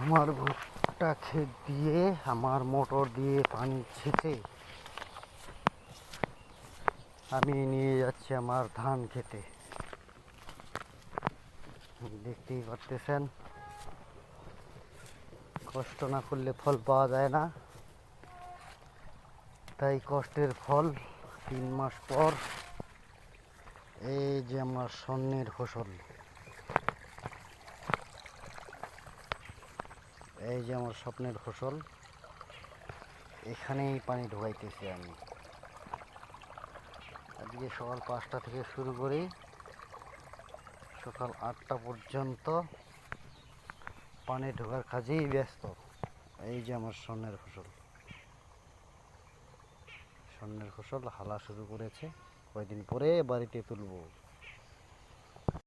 আমার ভুট্টা ক্ষেত দিয়ে, আমার মোটর দিয়ে পানি ছেঁচে আমি নিয়ে যাচ্ছি আমার ধান খেতে। দেখতেই পারতেছেন? কষ্ট না করলে ফল পাওয়া যায় না। তাই কষ্টের ফল তিন মাস পর, এই যে আমার স্বর্ণের ফসল। এই যে আমার স্বপ্নের ফসল, এখানেই পানি ঢোকাইতেছি আমি। আজকে সকাল পাঁচটা থেকে শুরু করি। সকাল আটটা পর্যন্ত পানি ঢোকার কাজেই ব্যস্ত। এই যে আমার স্বর্ণের ফসল। স্বর্ণের ফসল হালা শুরু করেছে। কয়দিন পরে বাড়িতে তুলবো।